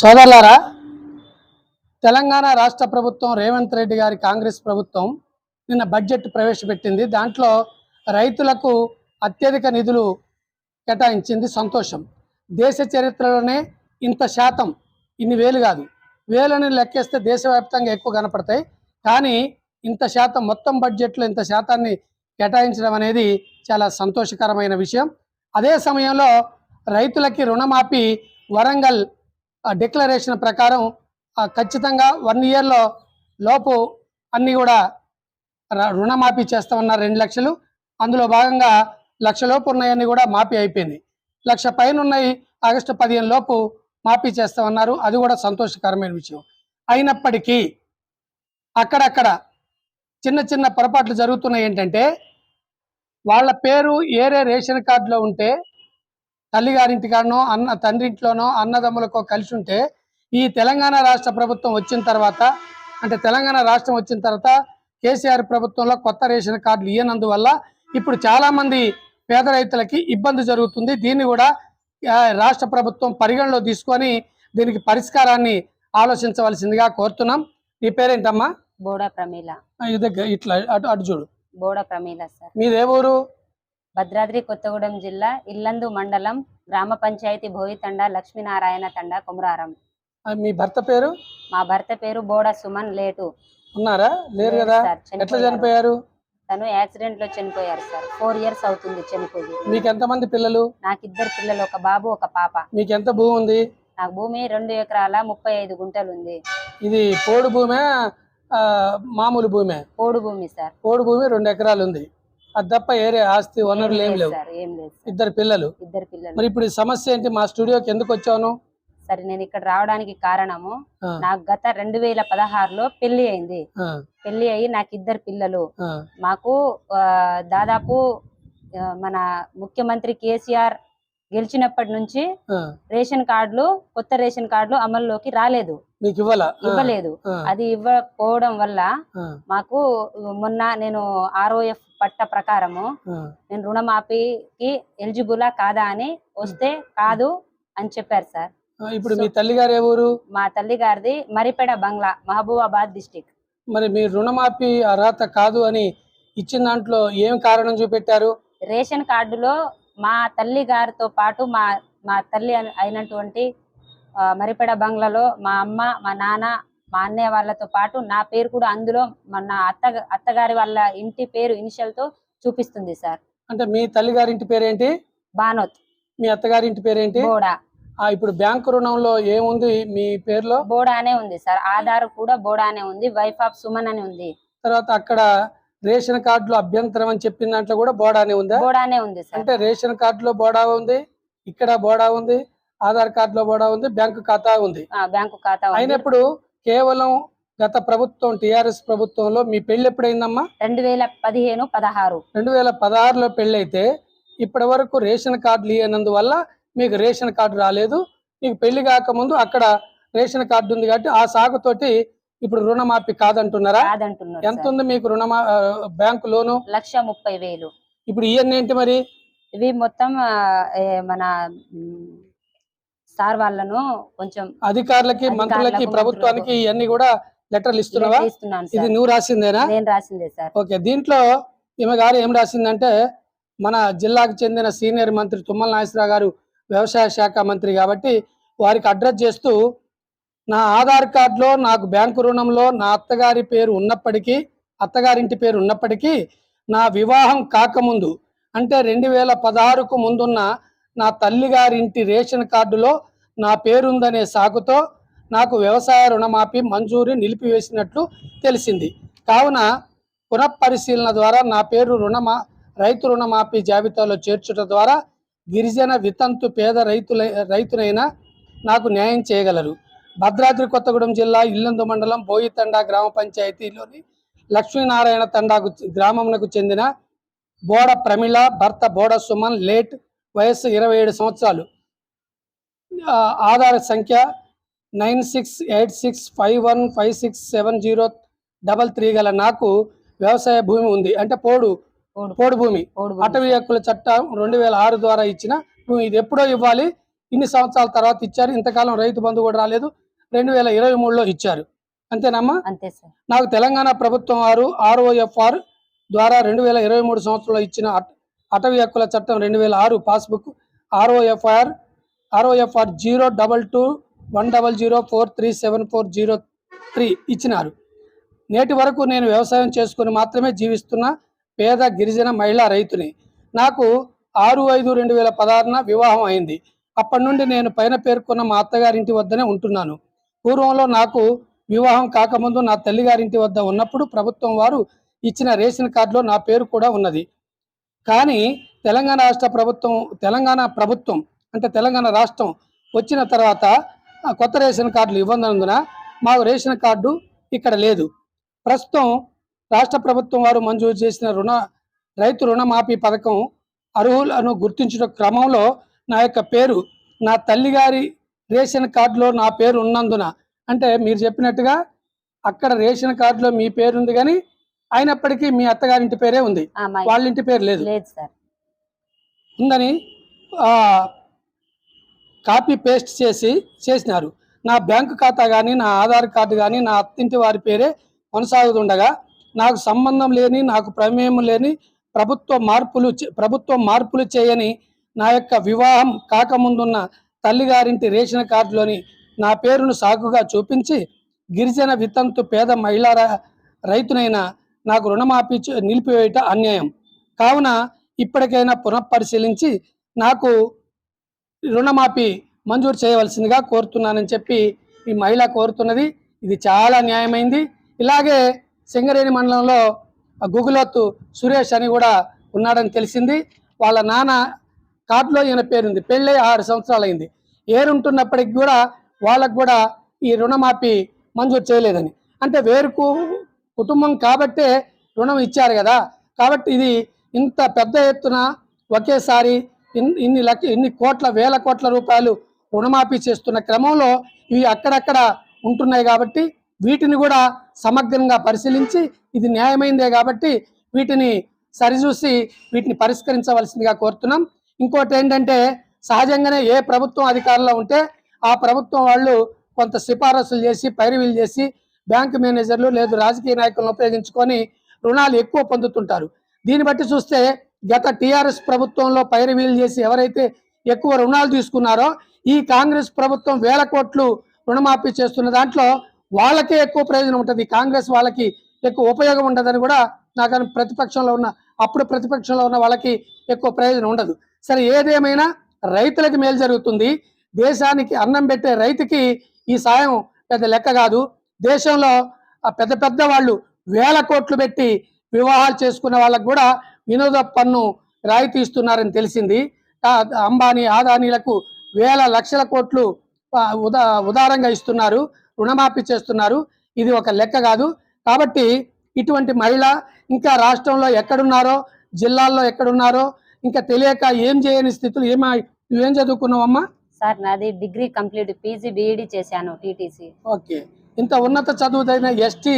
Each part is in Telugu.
సోదరులారా తెలంగాణ రాష్ట్ర ప్రభుత్వం రేవంత్ రెడ్డి గారి కాంగ్రెస్ ప్రభుత్వం నిన్న బడ్జెట్ ప్రవేశపెట్టింది. దాంట్లో రైతులకు అత్యధిక నిధులు కేటాయించింది సంతోషం. దేశ చరిత్రలోనే ఇంత శాతం ఇన్ని వేలు కాదు. వేలని లెక్కేస్తే దేశవ్యాప్తంగా ఎక్కువ కనపడతాయి. కానీ ఇంత శాతం మొత్తం బడ్జెట్లో ఇంత శాతాన్ని కేటాయించడం అనేది చాలా సంతోషకరమైన విషయం. అదే సమయంలో రైతులకి రుణమాఫీ వరంగల్ డిక్లరేషన్ ప్రకారం ఆ, ఖచ్చితంగా వన్ ఇయర్లో లోపు అన్నీ కూడా రుణమాఫీ చేస్తామన్నారు రెండు లక్షలు. అందులో భాగంగా లక్ష లోపు ఉన్నాయన్నీ కూడా మాఫీ అయిపోయింది. లక్ష పైన ఉన్నాయి ఆగస్టు పదిహేను లోపు మాఫీ చేస్తామన్నారు. అది కూడా సంతోషకరమైన విషయం. అయినప్పటికీ అక్కడక్కడ చిన్న చిన్న పొరపాట్లు జరుగుతున్నాయి ఏంటంటే వాళ్ళ పేరు ఏరే రేషన్ కార్డులో ఉంటే తల్లిగారింటి కాడనో అన్న తండ్రి ఇంట్లోనో అన్నదమ్ములకో కలిసి ఉంటే ఈ తెలంగాణ రాష్ట్ర ప్రభుత్వం వచ్చిన తర్వాత అంటే తెలంగాణ రాష్ట్రం వచ్చిన తర్వాత కేసీఆర్ ప్రభుత్వంలో కొత్త రేషన్ కార్డులు ఇయ్యనందువల్ల ఇప్పుడు చాలా మంది పేద రైతులకి ఇబ్బంది జరుగుతుంది. దీన్ని కూడా రాష్ట్ర ప్రభుత్వం పరిగణలో తీసుకొని దీనికి పరిష్కారాన్ని ఆలోచించవలసిందిగా కోరుతున్నాం. నీ పేరేంటమ్మా? బోడ ప్రమీల. ఇట్లా అటు అటు చూడు. బోడ ప్రమీల సార్. మీదే ఊరు? భద్రాద్రి కొత్తగూడెం జిల్లా ఇల్లందు మండలం గ్రామ పంచాయతీ భోయితండ లక్ష్మీనారాయణ తండ కుమరారం. మీ భర్త పేరు? మా భర్త పేరు బోడ సుమన్ లేటు. ఉన్నారా? లేరు కదా? సార్, ఎట్లా చనిపోయారు. చనిపోయారు? తను యాక్సిడెంట్లో చనిపోయారు సార్. ఫోర్ ఇయర్స్ అవుతుంది చనిపోయి. మీకు ఎంతమంది పిల్లలు? నాకు ఇద్దరు పిల్లలు ఒక బాబు ఒక పాప. మీకు ఎంత భూమి ఉంది? నాకు భూమి రెండు ఎకరాల ముప్పై ఐదు గుంటలు ఉంది. ఇది పోడు భూమే ఆ, మామూలు భూమే? పోడు భూమి సార్. పోడు భూమి రెండు ఎకరాలు ఉంది. అది తప్ప ఏరే ఆస్తి వనరులు ఏం లేవు. సార్ ఏం లేదు సార్. ఇద్దరు పిల్లలు. ఇద్దరు పిల్లలు. మరి ఇప్పుడు ఈ సమస్య ఏంటి? మా స్టూడియోకి ఎందుకు వచ్చాను? సరే నేను ఇక్కడ రావడానికి కారణము ఆ, నాకు గత రెండు వేల పదహారులో పెళ్ళి అయింది. ఆ, పెళ్ళి అయ్యి నాకు ఇద్దరు పిల్లలు. ఆ, మాకు ఆ, దాదాపు ఆ, మన ముఖ్యమంత్రి కేసీఆర్ గెలిచినప్పటి నుంచి. రేషన్ కార్డులు కొత్త రేషన్ కార్డులు అమల్లోకి రాలేదు. ఇవ్వలేదు. అది ఇవ్వకపోవడం వల్ల మాకు మొన్న నేను ఆర్ఓఎఫ్ పట్ట ప్రకారము. నేను రుణమాఫీకి ఎలిజిబులా కాదా అని వస్తే కాదు అని చెప్పారు సార్. ఇప్పుడు మీ తల్లి గారు ఊరు? మా తల్లి గారిది మరిపెడ బంగ్లా మహబూబాబాద్ డిస్టిక్. మరి మీ రుణమాఫీ అర్హత కాదు అని ఇచ్చిన దాంట్లో ఏం కారణం చూపెట్టారు? రేషన్ కార్డులో మా తల్లి గారితో పాటు మా మా తల్లి అయినటువంటి మరిపెడ బంగ్లాలో మా అమ్మ మా నాన్న మా అన్నయ్య వాళ్ళతో పాటు నా పేరు కూడా అందులో మన అత్త అత్తగారి వాళ్ళ ఇంటి పేరు ఇనిషియల్తో చూపిస్తుంది సార్. అంటే మీ తల్లి గారింటి పేరేంటి? బానోత్. మీ అత్తగారింటి పేరేంటి? బోడా. ఆ, ఇప్పుడు బ్యాంకు రుణంలో ఏముంది మీ పేరులో? బోడానే ఉంది సార్. ఆధార్ కూడా బోడానే ఉంది. వైఫ్ ఆఫ్ సుమన్ అని ఉంది. తర్వాత అక్కడ రేషన్ కార్డులో అభ్యంతరం అని చెప్పిన దాంట్లో కూడా బోడానే ఉందా? బోడానే ఉంది సార్. అంటే రేషన్ కార్డులో బోడా ఉంది ఇక్కడ బోడా ఉంది ఆధార్ కార్డులో బోడా ఉంది బ్యాంకు ఖాతా ఉంది. ఆ, బ్యాంకు ఖాతా అయినప్పుడు కేవలం గత ప్రభుత్వం టిఆర్ఎస్ ప్రభుత్వంలో మీ పెళ్ళి ఎప్పుడైందమ్మా? రెండు వేల పదిహేను పదహారు. రెండు వేల పదహారులో పెళ్ళి అయితే ఇప్పటి వరకు రేషన్ కార్డులు ఇవ్వనందువల్ల మీకు రేషన్ కార్డు రాలేదు. మీకు పెళ్ళి కాకముందు అక్కడ రేషన్ కార్డు ఉంది కాబట్టి ఆ సాగుతోటి ఇప్పుడు రుణమాఫీ కాదంటున్నారా? కాదంటున్నారు ఎంత. ఉంది మీకు రుణమా బ్యాంకు లోను? లక్ష ముప్పై వేలు. ఇప్పుడు ఇవన్నీ ఏంటి మరి? ఇవి మొత్తం మన సార్ వాళ్ళను కొంచెం అధికారులకి మంత్రులకి ప్రభుత్వానికి ఇవన్నీ కూడా లెటర్లు ఇస్తున్నావా? ఇది నువ్వు రాసిందేనా? నేను రాసిందే సార్. ఓకే దీంట్లో ఈమె గారు ఏం రాసిందంటే మన జిల్లాకు చెందిన సీనియర్ మంత్రి తుమ్మల నాగేశ్వరరావు గారు వ్యవసాయ శాఖ మంత్రి కాబట్టి వారికి అడ్రస్ చేస్తూ నా ఆధార్ కార్డులో నాకు బ్యాంకు రుణంలో నా అత్తగారి పేరు ఉన్నప్పటికీ అత్తగారింటి పేరు ఉన్నప్పటికీ నా వివాహం కాకముందు అంటే రెండు వేల పదహారుకు ముందున్న నా తల్లిగారింటి రేషన్ కార్డులో నా పేరుందనే సాకుతో నాకు వ్యవసాయ రుణమాఫీ మంజూరు నిలిపివేసినట్లు తెలిసింది. కావున పునఃపరిశీలన ద్వారా నా పేరు రుణమా రైతు రుణమాఫీ జాబితాలో చేర్చుట ద్వారా గిరిజన వితంతు పేద రైతుల రైతునైనా నాకు న్యాయం చేయగలరు. భద్రాద్రి కొత్తగూడెం జిల్లా ఇల్లందు మండలం బోయితండా గ్రామ పంచాయతీలోని లక్ష్మీనారాయణ తండాకు గ్రామమునకు చెందిన బోడ ప్రమిళ భర్త బోడ సుమన్ లేట్ వయస్సు ఇరవై ఏడు సంవత్సరాలు. ఆధార్ సంఖ్య nine six eight six five one five six seven zero double three గల నాకు వ్యవసాయ భూమి ఉంది. అంటే పోడు పోడు. పోడు భూమి. పోడు భూమి. అటవీ హక్కుల చట్టం రెండు వేల ఆరు ద్వారా ఇచ్చిన భూమి. ఇది ఎప్పుడో ఇవ్వాలి. ఇన్ని సంవత్సరాల తర్వాత ఇచ్చారు. ఇంతకాలం రైతు బంధు కూడా రాలేదు. రెండు వేల ఇరవై మూడులో ఇచ్చారు. అంతేనమ్మా? అంతే సార్. నాకు తెలంగాణ ప్రభుత్వం వారు ఆర్ఓఎఫ్ఆర్ ద్వారా రెండు వేల ఇరవై మూడు సంవత్సరంలో ఇచ్చిన అట- అటవీ హక్కుల చట్టం రెండు వేల ఆరు passbook ROFR ROFR zero double two one double zero four three seven four zero three ఇచ్చినారు. నేటి వరకు నేను వ్యవసాయం చేసుకుని మాత్రమే జీవిస్తున్న పేద గిరిజన మహిళా రైతుని. నాకు ఆరు ఐదు రెండు వేల పదహారున వివాహం అయింది. అప్పటి నుండి నేను పైన పేర్కొన్న మా అత్తగారింటి వద్దనే ఉంటున్నాను. పూర్వంలో నాకు వివాహం కాకముందు నా తల్లిగారింటి వద్ద ఉన్నప్పుడు ప్రభుత్వం వారు ఇచ్చిన రేషన్ కార్డులో నా పేరు కూడా ఉన్నది. కానీ తెలంగాణ రాష్ట్ర ప్రభుత్వం తెలంగాణ ప్రభుత్వం అంటే తెలంగాణ రాష్ట్రం వచ్చిన తర్వాత కొత్త రేషన్ కార్డులు ఇవ్వనందున మాకు రేషన్ కార్డు ఇక్కడ లేదు. ప్రస్తుతం రాష్ట్ర ప్రభుత్వం వారు మంజూరు చేసిన రుణ రైతు రుణమాఫీ పథకం అర్హులను గుర్తించిన క్రమంలో నా యొక్క పేరు నా తల్లిగారి రేషన్ కార్డులో నా పేరు ఉన్నందున. అంటే మీరు చెప్పినట్టుగా అక్కడ రేషన్ కార్డులో మీ పేరు ఉంది కానీ అయినప్పటికీ మీ అత్తగారింటి పేరే ఉంది. వాళ్ళ ఇంటి పేరు లేదు. లేదు సార్. ఉందని ఆ, కాపీ పేస్ట్ చేసి చేసినారు. నా బ్యాంకు ఖాతా కానీ నా ఆధార్ కార్డు కానీ నా అత్తింటి వారి పేరే కొనసాగుతుండగా నాకు సంబంధం లేని నాకు ప్రమేయం లేని ప్రభుత్వ మార్పులు ప్రభుత్వం మార్పులు చేయని నా యొక్క వివాహం కాకముందున్న తల్లిగారింటి రేషన్ కార్డులోని నా పేరును సాకుగా చూపించి గిరిజన వితంతు పేద మహిళా రైతునైనా రైతునైన నాకు రుణమాఫీ చే- నిలిపివేయట అన్యాయం. కావున ఇప్పటికైనా పునఃపరిశీలించి నాకు రుణమాఫీ మంజూరు చేయవలసిందిగా కోరుతున్నానని చెప్పి ఈ మహిళ కోరుతున్నది. ఇది చాలా న్యాయమైంది. ఇలాగే సింగరేణి మండలంలో ఆ సురేష్ అని కూడా ఉన్నాడని తెలిసింది. వాళ్ళ నాన్న కార్డులో ఈయన పేరుంది. పెళ్ళై ఆరు సంవత్సరాలు అయింది ఏరుంటున్నప్పటికి కూడా వాళ్ళకు కూడా ఈ రుణమాఫీ మంజూరు చేయలేదని. అంటే వేరుకు కుటుంబం కాబట్టే రుణం ఇచ్చారు కదా. కాబట్టి ఇది ఇంత పెద్ద ఎత్తున ఒకేసారి ఇన్- ఇన్ని లక్ష ఇన్ని కోట్ల వేల కోట్ల రూపాయలు రుణమాఫీ చేస్తున్న క్రమంలో ఇవి అక్కడక్కడ ఉంటున్నాయి కాబట్టి వీటిని కూడా సమగ్రంగా పరిశీలించి ఇది న్యాయమైందే కాబట్టి వీటిని సరిచూసి వీటిని పరిష్కరించవలసిందిగా కోరుతున్నాం. ఇంకోటి ఏంటంటే సహజంగానే ఏ ప్రభుత్వం అధికారంలో ఉంటే ఆ ప్రభుత్వం వాళ్ళు కొంత సిఫారసులు చేసి పైరువీలు చేసి బ్యాంక్ మేనేజర్లు లేదు రాజకీయ నాయకులను ఉపయోగించుకొని రుణాలు ఎక్కువ పొందుతుంటారు. దీన్ని బట్టి చూస్తే గత టీఆర్ఎస్ ప్రభుత్వంలో పైరువీలు చేసి ఎవరైతే ఎక్కువ రుణాలు తీసుకున్నారో ఈ కాంగ్రెస్ ప్రభుత్వం వేల కోట్లు రుణమాఫీ చేస్తున్న దాంట్లో వాళ్ళకే ఎక్కువ ప్రయోజనం ఉంటుంది. కాంగ్రెస్ వాళ్ళకి ఎక్కువ ఉపయోగం ఉండదని కూడా నాకు ప్రతిపక్షంలో ఉన్న అప్పుడు ప్రతిపక్షంలో ఉన్న వాళ్ళకి ఎక్కువ ప్రయోజనం ఉండదు. సరే ఏదేమైనా రైతులకు మేలు జరుగుతుంది. దేశానికి అన్నం పెట్టే రైతుకి ఈ సాయం పెద్ద లెక్క కాదు. దేశంలో ఆ పెద్ద పెద్ద వాళ్ళు వేల కోట్లు పెట్టి వివాహాలు చేసుకున్న వాళ్ళకు కూడా వినోద పన్ను రాయితీ ఇస్తున్నారని తెలిసింది. అంబానీ ఆదానీలకు వేల లక్షల కోట్లు ఉదా ఉదారంగా ఇస్తున్నారు. రుణమాఫీ చేస్తున్నారు. ఇది ఒక లెక్క కాదు. కాబట్టి ఇటువంటి మహిళ ఇంకా రాష్ట్రంలో ఎక్కడున్నారో జిల్లాల్లో ఎక్కడున్నారో ఇంకా తెలియక ఏం చేయని స్థితులు ఏమా నువ్వేం చదువుకున్నావమ్మా సార్ నాది degree complete PG B Ed చేశాను టీటీసీ. ఓకే. ఇంత ఉన్నత చదువుదైన ఎస్టీ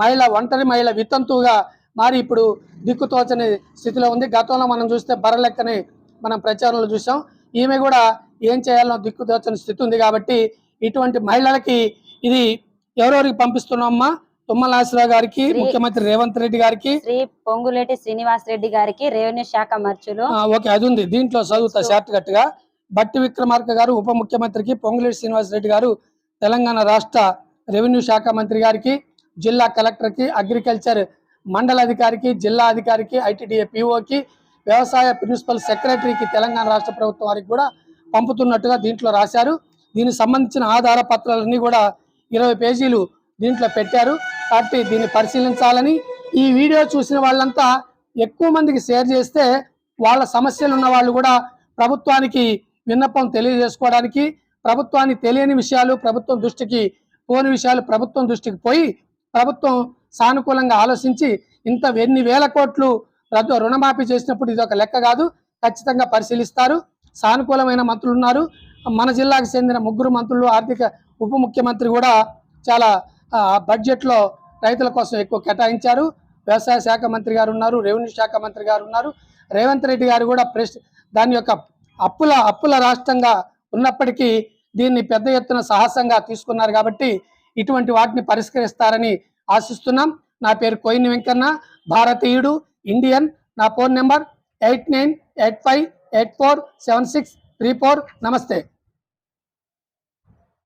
మహిళ ఒంటరి మహిళ వితంతువుగా మారి ఇప్పుడు దిక్కుతోచని స్థితిలో ఉంది. గతంలో మనం చూస్తే బరలెక్కని మనం ప్రచారంలో చూసాం. ఈమె కూడా ఏం చేయాలనో దిక్కుతోచని స్థితి ఉంది కాబట్టి ఇటువంటి మహిళలకి ఇది ఎవరెవరికి పంపిస్తున్నామమ్మా తుమ్మల నాగేశ్వరరావు గారికి ముఖ్యమంత్రి రేవంత్ రెడ్డి గారికి. శ్రీ పొంగులేటి శ్రీనివాస్ రెడ్డి గారికి రెవెన్యూ శాఖ మర్చులు. ఓకే అది ఉంది. దీంట్లో చదువుతా షార్ట్ కట్గా బట్టి విక్రమార్క గారు ఉప ముఖ్యమంత్రికి పొంగులేటి శ్రీనివాస్ రెడ్డి గారు తెలంగాణ రాష్ట్ర రెవెన్యూ శాఖ మంత్రి గారికి జిల్లా కలెక్టర్కి అగ్రికల్చర్ మండల అధికారికి జిల్లా అధికారికి ఐటీడీఏ పిఓకి వ్యవసాయ ప్రిన్సిపల్ సెక్రటరీకి తెలంగాణ రాష్ట్ర ప్రభుత్వం వారికి కూడా పంపుతున్నట్టుగా దీంట్లో రాశారు. దీనికి సంబంధించిన ఆధార పత్రాలన్నీ కూడా ఇరవై పేజీలు దీంట్లో పెట్టారు. కాబట్టి దీన్ని పరిశీలించాలని ఈ వీడియో చూసిన వాళ్ళంతా ఎక్కువ మందికి షేర్ చేస్తే వాళ్ళ సమస్యలు ఉన్న వాళ్ళు కూడా ప్రభుత్వానికి విన్నపం తెలియజేసుకోవడానికి ప్రభుత్వానికి తెలియని విషయాలు ప్రభుత్వం దృష్టికి పోని విషయాలు ప్రభుత్వం దృష్టికి పోయి ప్రభుత్వం సానుకూలంగా ఆలోచించి ఇంత ఎన్ని వేల కోట్లు రద్దు రుణమాఫీ చేసినప్పుడు ఇది ఒక లెక్క కాదు ఖచ్చితంగా పరిశీలిస్తారు. సానుకూలమైన మంత్రులు ఉన్నారు. మన జిల్లాకు చెందిన ముగ్గురు మంత్రులు ఆర్థిక ఉప ముఖ్యమంత్రి కూడా చాలా బడ్జెట్లో రైతుల కోసం ఎక్కువ కేటాయించారు. వ్యవసాయ శాఖ మంత్రి గారు ఉన్నారు రెవెన్యూ శాఖ మంత్రి గారు ఉన్నారు. రేవంత్ రెడ్డి గారు కూడా ప్రెస్ దాని యొక్క అప్పుల అప్పుల రాష్ట్రంగా ఉన్నప్పటికీ దీన్ని పెద్ద ఎత్తున సాహసంగా తీసుకున్నారు కాబట్టి ఇటువంటి వాటిని పరిష్కరిస్తారని ఆశిస్తున్నాం. నా పేరు కోయిని వెంకన్న భారతీయుడు ఇండియన్. నా phone number eight nine eight five eight four seven six three four. నమస్తే.